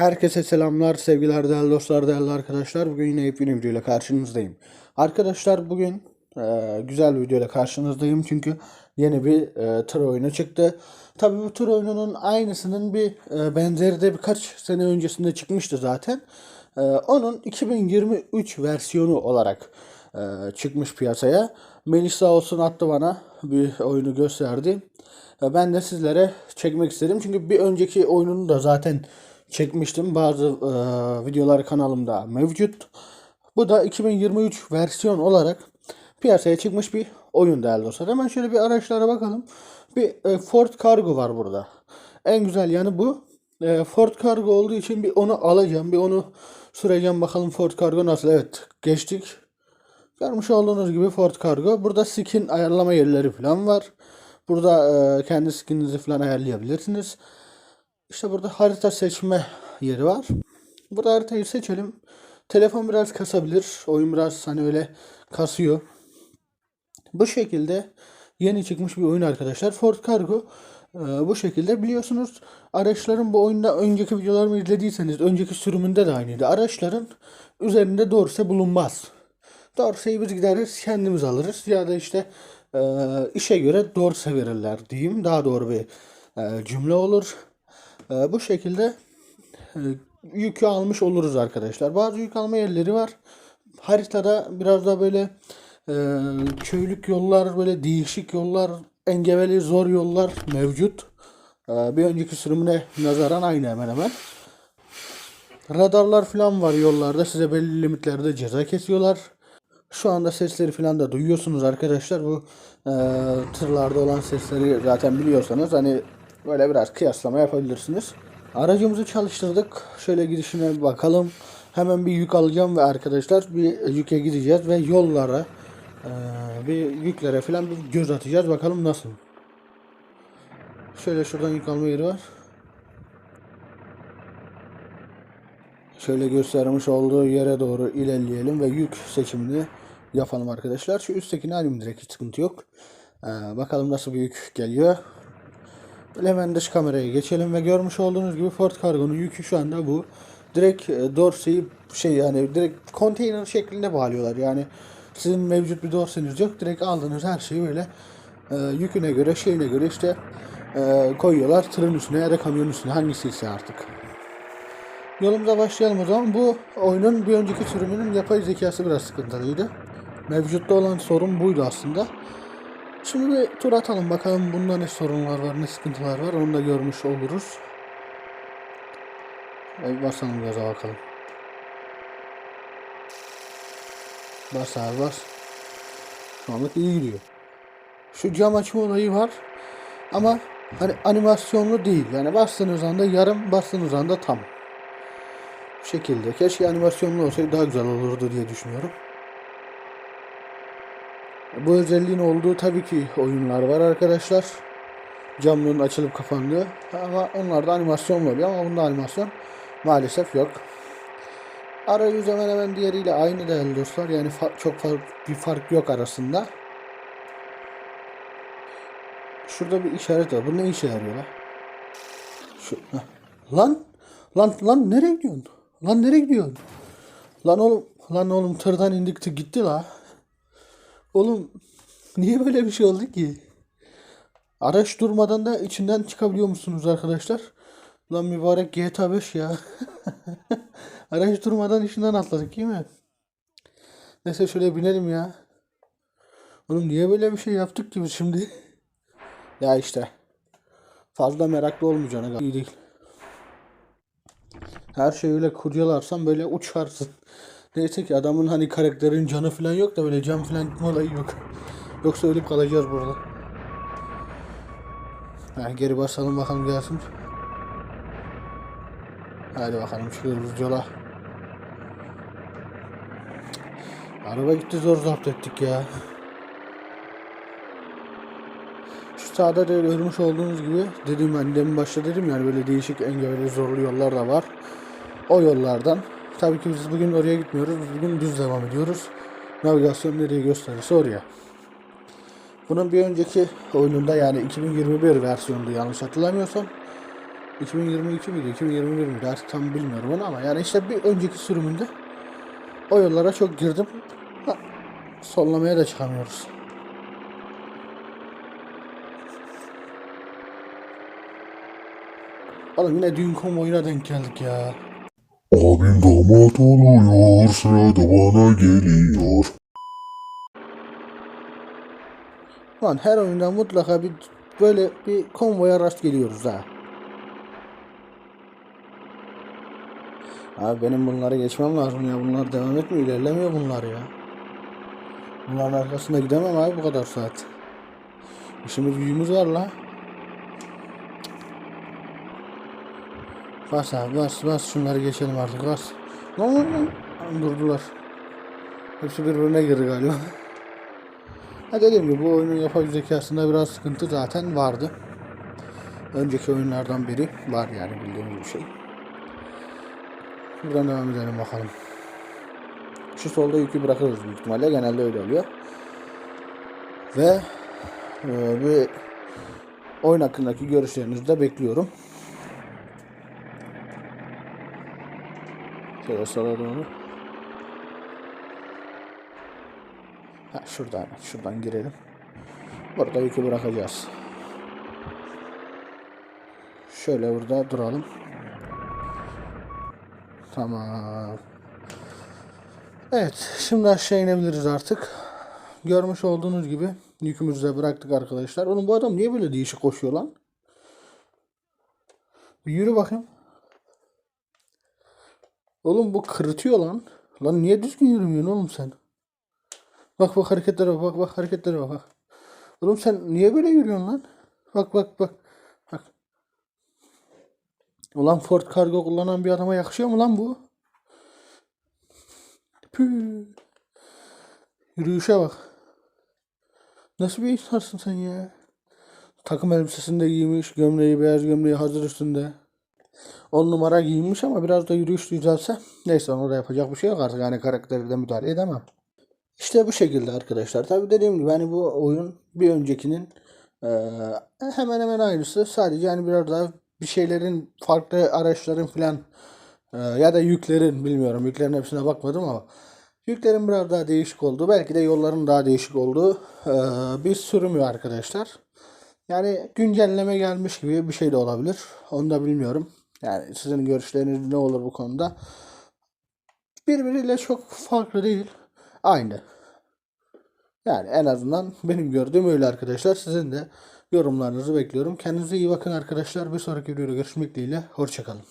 Herkese selamlar, sevgiler, değerli dostlar, değerli arkadaşlar. Bugün yine yepyeni video ile karşınızdayım. Arkadaşlar bugün e, güzel bir video ile karşınızdayım çünkü yeni bir e, tır oyunu çıktı. Tabii bu tır oyununun aynısının bir e, benzeri de birkaç sene öncesinde çıkmıştı zaten. E, onun 2023 versiyonu olarak e, çıkmış piyasaya. Melis sağ olsun attı bana bir oyunu gösterdi. E, Ben de sizlere çekmek istedim. Çünkü bir önceki oyununu da zaten çekmiştim. Bazı e, videolar kanalımda mevcut. Bu da 2023 versiyon olarak piyasaya çıkmış bir oyun değerli dostlar. Hemen şöyle bir araçlara bakalım. Bir e, Ford Cargo var burada. En güzel yanı bu. E, Ford Cargo olduğu için bir onu alacağım. Bir onu süreceğim bakalım Ford Cargo nasıl. Evet geçtik. Görmüş olduğunuz gibi Ford Cargo. Burada skin ayarlama yerleri falan var. Burada e, kendi skininizi falan ayarlayabilirsiniz. İşte burada harita seçme yeri var. Burada haritayı seçelim. Telefon biraz kasabilir. Oyun biraz hani öyle kasıyor. Bu şekilde yeni çıkmış bir oyun arkadaşlar. Ford Cargo e, bu şekilde biliyorsunuz araçların bu oyunda önceki videolarımı izlediyseniz önceki sürümünde de aynıydı. Araçların üzerinde dorse bulunmaz. Dorseyi biz gideriz kendimiz alırız ya da işte e, işe göre dorse verirler diyeyim. Daha doğru bir e, cümle olur. E, bu şekilde e, yükü almış oluruz arkadaşlar. Bazı yük alma yerleri var. Haritada biraz da böyle e, köylük yollar, böyle değişik yollar, engebeli zor yollar mevcut. E, bir önceki sürümüne nazaran aynı hemen hemen. Radarlar falan var yollarda. Size belli limitlerde ceza kesiyorlar. Şu anda sesleri falan da duyuyorsunuz arkadaşlar. Bu e, tırlarda olan sesleri zaten biliyorsanız hani böyle biraz kıyaslama yapabilirsiniz. Aracımızı çalıştırdık. Şöyle gidişine bir bakalım. Hemen bir yük alacağım ve arkadaşlar bir yüke gideceğiz ve yollara e, bir yüklere falan bir göz atacağız. Bakalım nasıl. Şöyle şuradan yük alma yeri var. Şöyle göstermiş olduğu yere doğru ilerleyelim ve yük seçimini yapalım arkadaşlar. Şu üsttekini alayım direkt hiç sıkıntı yok. Ee, bakalım nasıl bir yük geliyor. Böyle hemen dış kameraya geçelim ve görmüş olduğunuz gibi Ford Cargo'nun yükü şu anda bu. Direkt e, dorseyi şey yani direkt konteyner şeklinde bağlıyorlar. Yani sizin mevcut bir dorseniz yok. Direkt aldığınız her şeyi böyle e, yüküne göre şeyine göre işte e, koyuyorlar. Tırın üstüne ya da kamyonun üstüne hangisi ise artık. Yolumuza başlayalım o zaman. Bu oyunun bir önceki sürümünün yapay zekası biraz sıkıntılıydı. Mevcutta olan sorun buydu aslında. Şimdi bir tur atalım bakalım bunda ne sorunlar var, ne sıkıntılar var onu da görmüş oluruz. Ay basalım gaza bakalım. Bas abi bas. Şu anlık iyi gidiyor. Şu cam açma olayı var. Ama hani animasyonlu değil. Yani bastığınız anda yarım, bastığınız anda tam. Bu şekilde. Keşke animasyonlu olsaydı daha güzel olurdu diye düşünüyorum. Bu özelliğin olduğu tabii ki oyunlar var arkadaşlar. Camların açılıp kapandığı. Ama onlarda animasyon oluyor ama bunda animasyon maalesef yok. Arayüz hemen hemen diğeriyle aynı değerli dostlar. Yani fa- çok fark, bir fark yok arasında. Şurada bir işaret var. Bu ne işe yarıyor lan? Şu. Lan! Lan lan nereye gidiyorsun? Lan nereye gidiyorsun? Lan oğlum, lan oğlum tırdan indik gitti la. Oğlum niye böyle bir şey oldu ki? Araç durmadan da içinden çıkabiliyor musunuz arkadaşlar? Lan mübarek GTA 5 ya. Araç durmadan içinden atladık değil mi? Neyse şöyle binelim ya. Oğlum niye böyle bir şey yaptık ki biz şimdi? ya işte. Fazla meraklı olmayacağına iyi değil. Her şeyi öyle kurcalarsan böyle uçarsın. Neyse ki adamın hani karakterin canı falan yok da böyle can falan olayı yok. Yoksa ölüp kalacağız burada. Ha, geri basalım bakalım gelsin. Hadi bakalım çıkıyoruz yola. Araba gitti zor zapt ettik ya. Şu sağda da görmüş olduğunuz gibi dediğim hani demin başta dedim yani böyle değişik engebeli zorlu yollar da var. O yollardan. Tabii ki biz bugün oraya gitmiyoruz. Bugün düz devam ediyoruz. Navigasyon nereye gösterirse oraya. Bunun bir önceki oyununda yani 2021 versiyonunda yanlış hatırlamıyorsam 2022 miydi 2021 miydi artık tam bilmiyorum onu ama yani işte bir önceki sürümünde o yollara çok girdim. Ha, sollamaya da çıkamıyoruz. Oğlum yine düğün konvoyuna denk geldik ya. Abim damat oluyor, sıra da bana geliyor. Lan her oyunda mutlaka bir böyle bir konvoya rast geliyoruz ha. Abi benim bunları geçmem lazım ya. Bunlar devam etmiyor, ilerlemiyor bunlar ya. Bunların arkasında gidemem abi bu kadar saat. Şimdi büyüğümüz var la. Bas abi bas bas şunları geçelim artık bas. Lan lan lan. Durdular. Hepsi birbirine girdi galiba. Ha dediğim gibi bu oyunun yapay zekasında biraz sıkıntı zaten vardı. Önceki oyunlardan beri var yani bildiğimiz bir şey. Buradan devam edelim bakalım. Şu solda yükü bırakırız büyük ihtimalle. Genelde öyle oluyor. Ve e, bir oyun hakkındaki görüşlerinizi de bekliyorum. Sola doğru. Ha şuradan, şuradan girelim. Burada yükü bırakacağız. Şöyle burada duralım. Tamam. Evet, şimdi aşağı inebiliriz artık. Görmüş olduğunuz gibi yükümüzü de bıraktık arkadaşlar. Oğlum bu adam niye böyle değişik koşuyor lan? Bir yürü bakayım. Oğlum bu kırıtıyor lan. Lan niye düzgün yürümüyorsun oğlum sen? Bak bak hareketlere bak bak bak hareketlere bak. Oğlum sen niye böyle yürüyorsun lan? Bak bak bak. Bak. Ulan Ford Cargo kullanan bir adama yakışıyor mu lan bu? Püh. Yürüyüşe bak. Nasıl bir insansın sen ya? Takım elbisesini de giymiş, gömleği, beyaz gömleği hazır üstünde. On numara giyinmiş ama biraz da yürüyüş düzelse. Neyse onu da yapacak bir şey yok artık. Yani karakteri de müdahale edemem. İşte bu şekilde arkadaşlar. Tabi dediğim gibi hani bu oyun bir öncekinin eee, hemen hemen aynısı. Sadece yani biraz daha bir şeylerin farklı araçların filan eee, ya da yüklerin bilmiyorum. Yüklerin hepsine bakmadım ama yüklerin biraz daha değişik olduğu belki de yolların daha değişik olduğu eee, bir sürümü arkadaşlar. Yani güncelleme gelmiş gibi bir şey de olabilir. Onu da bilmiyorum. Yani sizin görüşleriniz ne olur bu konuda? Birbiriyle çok farklı değil. Aynı. Yani en azından benim gördüğüm öyle arkadaşlar. Sizin de yorumlarınızı bekliyorum. Kendinize iyi bakın arkadaşlar. Bir sonraki videoda görüşmek dileğiyle. Hoşçakalın.